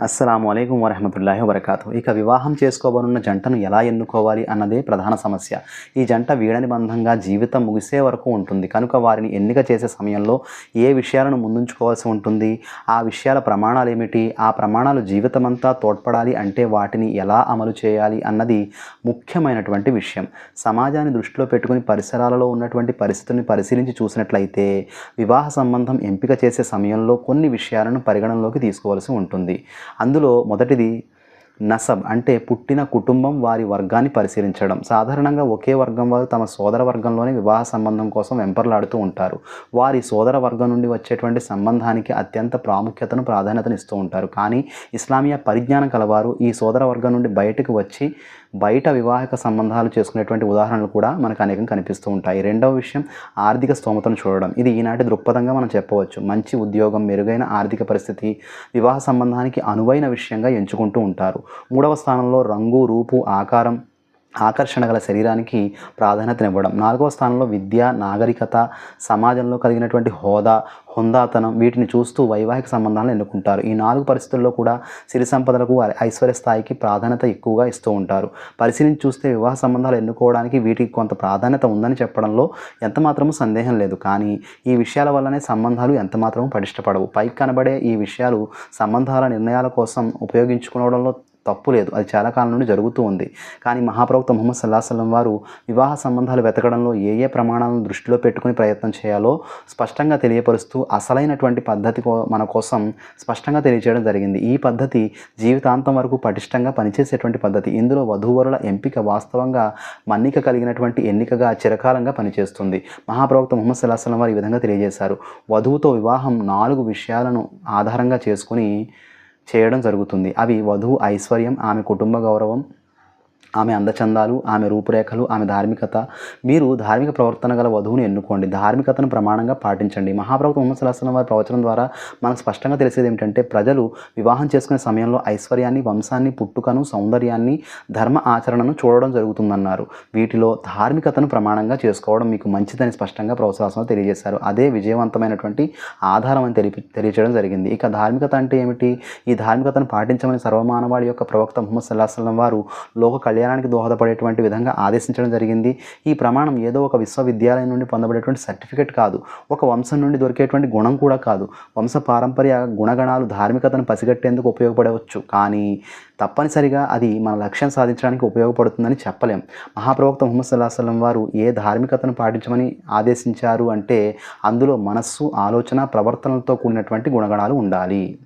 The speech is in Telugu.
అస్సలం అయికం వరహమతుల్లాహి వరకాతు ఇక వివాహం చేసుకోబోనున్న జంటను ఎలా ఎన్నుకోవాలి అన్నదే ప్రధాన సమస్య. ఈ జంట వీడని బంధంగా జీవితం ముగిసే వరకు ఉంటుంది. కనుక వారిని ఎన్నిక చేసే సమయంలో ఏ విషయాలను ముందుంచుకోవాల్సి ఉంటుంది? ఆ విషయాల ప్రమాణాలు ఏమిటి ఆ ప్రమాణాలు జీవితమంతా తోడ్పడాలి అంటే వాటిని ఎలా అమలు చేయాలి అన్నది ముఖ్యమైనటువంటి విషయం. సమాజాన్ని దృష్టిలో పెట్టుకుని పరిసరాలలో ఉన్నటువంటి పరిస్థితుల్ని పరిశీలించి చూసినట్లయితే వివాహ సంబంధం ఎంపిక చేసే సమయంలో కొన్ని విషయాలను పరిగణనలోకి తీసుకోవాల్సి ఉంటుంది. అందులో మొదటిది నసబ్ అంటే పుట్టిన కుటుంబం వారి వర్గాన్ని పరిశీలించడం. సాధారణంగా ఒకే వర్గం వారు తమ సోదర వర్గంలోనే వివాహ సంబంధం కోసం వెంపర్లాడుతూ ఉంటారు. వారి సోదర వర్గం నుండి వచ్చేటువంటి సంబంధానికి అత్యంత ప్రాముఖ్యతను ప్రాధాన్యతను ఇస్తూ ఉంటారు. కానీ ఇస్లామియా పరిజ్ఞానం కలవారు ఈ సోదర వర్గం నుండి బయటకు వచ్చి బయట వివాహక సంబంధాలు చేసుకునేటువంటి ఉదాహరణలు కూడా మనకు అనేకం కనిపిస్తూ ఉంటాయి. రెండవ విషయం ఆర్థిక స్తోమతను చూడడం. ఇది ఈనాటి దృక్పథంగా మనం చెప్పవచ్చు. మంచి ఉద్యోగం మెరుగైన ఆర్థిక పరిస్థితి వివాహ సంబంధానికి అనువైన విషయంగా ఎంచుకుంటూ ఉంటారు. మూడవ స్థానంలో రంగు రూపు ఆకారం ఆకర్షణ గల శరీరానికి ప్రాధాన్యతనివ్వడం. నాలుగవ స్థానంలో విద్య నాగరికత సమాజంలో కలిగినటువంటి హోదా హుందాతనం వీటిని చూస్తూ వైవాహిక సంబంధాలను ఎన్నుకుంటారు. ఈ నాలుగు పరిస్థితుల్లో కూడా సిరి సంపదలకు ఐశ్వర్య స్థాయికి ప్రాధాన్యత ఎక్కువగా ఇస్తూ ఉంటారు. పరిశీలించి చూస్తే వివాహ సంబంధాలు ఎన్నుకోవడానికి వీటికి కొంత ప్రాధాన్యత ఉందని చెప్పడంలో ఎంతమాత్రమూ సందేహం లేదు. కానీ ఈ విషయాల వల్లనే సంబంధాలు ఎంతమాత్రమూ పటిష్టపడవు. పైకి కనబడే ఈ విషయాలు సంబంధాల నిర్ణయాల కోసం ఉపయోగించుకోవడంలో తప్పు లేదు అది చాలా కాలం నుండి జరుగుతూ ఉంది. కానీ మహాప్రవక్త ముహమ్మద్ సల్లాహ్ వారు వివాహ సంబంధాలు వెతకడంలో ఏ ఏ ప్రమాణాలను దృష్టిలో పెట్టుకుని ప్రయత్నం చేయాలో స్పష్టంగా తెలియపరుస్తూ అసలైనటువంటి పద్ధతి కో మన కోసం స్పష్టంగా తెలియజేయడం జరిగింది. ఈ పద్ధతి జీవితాంతం వరకు పటిష్టంగా పనిచేసేటువంటి పద్ధతి. ఇందులో వధూవరుల ఎంపిక వాస్తవంగా మన్నిక కలిగినటువంటి ఎన్నికగా చిరకాలంగా పనిచేస్తుంది. మహాప్రవక్త ముహమ్మద్ సల్లాహ్ వారు ఈ విధంగా తెలియజేశారు. వధువుతో వివాహం నాలుగు విషయాలను ఆధారంగా చేసుకుని చేయడం జరుగుతుంది. అవి వధువు ఐశ్వర్యం ఆమె కుటుంబ గౌరవం ఆమె అందచందాలు ఆమె రూపురేఖలు ఆమె ధార్మికత. మీరు ధార్మిక ప్రవర్తన గల వధువుని ఎన్నుకోండి. ధార్మికతను ప్రమాణంగా పాటించండి. మహాప్రభు ముహమ్మద్ సల్లాహం వారి ప్రవచనం ద్వారా మనకు స్పష్టంగా తెలిసేది ఏమిటంటే ప్రజలు వివాహం చేసుకునే సమయంలో ఐశ్వర్యాన్ని వంశాన్ని పుట్టుకను సౌందర్యాన్ని ధర్మ ఆచరణను చూడడం జరుగుతుందన్నారు. వీటిలో ధార్మికతను ప్రమాణంగా చేసుకోవడం మీకు మంచిదని స్పష్టంగా ప్రవచనాసనం తెలియజేశారు. అదే విజయవంతమైనటువంటి ఆధారం అని తెలిపి తెలియజేయడం జరిగింది. ఇక ధార్మికత అంటే ఏమిటి? ఈ ధార్మికతను పాటించమని సర్వమానవాడి యొక్క ప్రవక్త ముహమ్మద్ సల్లాహం వారు లోక కళ్యాణానికి దోహదపడేటువంటి విధంగా ఆదేశించడం జరిగింది. ఈ ప్రమాణం ఏదో ఒక విశ్వవిద్యాలయం నుండి పొందబడేటువంటి సర్టిఫికెట్ కాదు. ఒక వంశం నుండి దొరికేటువంటి గుణం కూడా కాదు. వంశ పారంపర్య గుణగణాలు ధార్మికతను పసిగట్టేందుకు ఉపయోగపడవచ్చు. కానీ తప్పనిసరిగా అది మన లక్ష్యం సాధించడానికి ఉపయోగపడుతుందని చెప్పలేం. మహాప్రవక్త ముహమ్మద్ సల్లాహ్ వారు ఏ ధార్మికతను పాటించమని ఆదేశించారు అంటే అందులో మనస్సు ఆలోచన ప్రవర్తనలతో కూడినటువంటి గుణగణాలు ఉండాలి.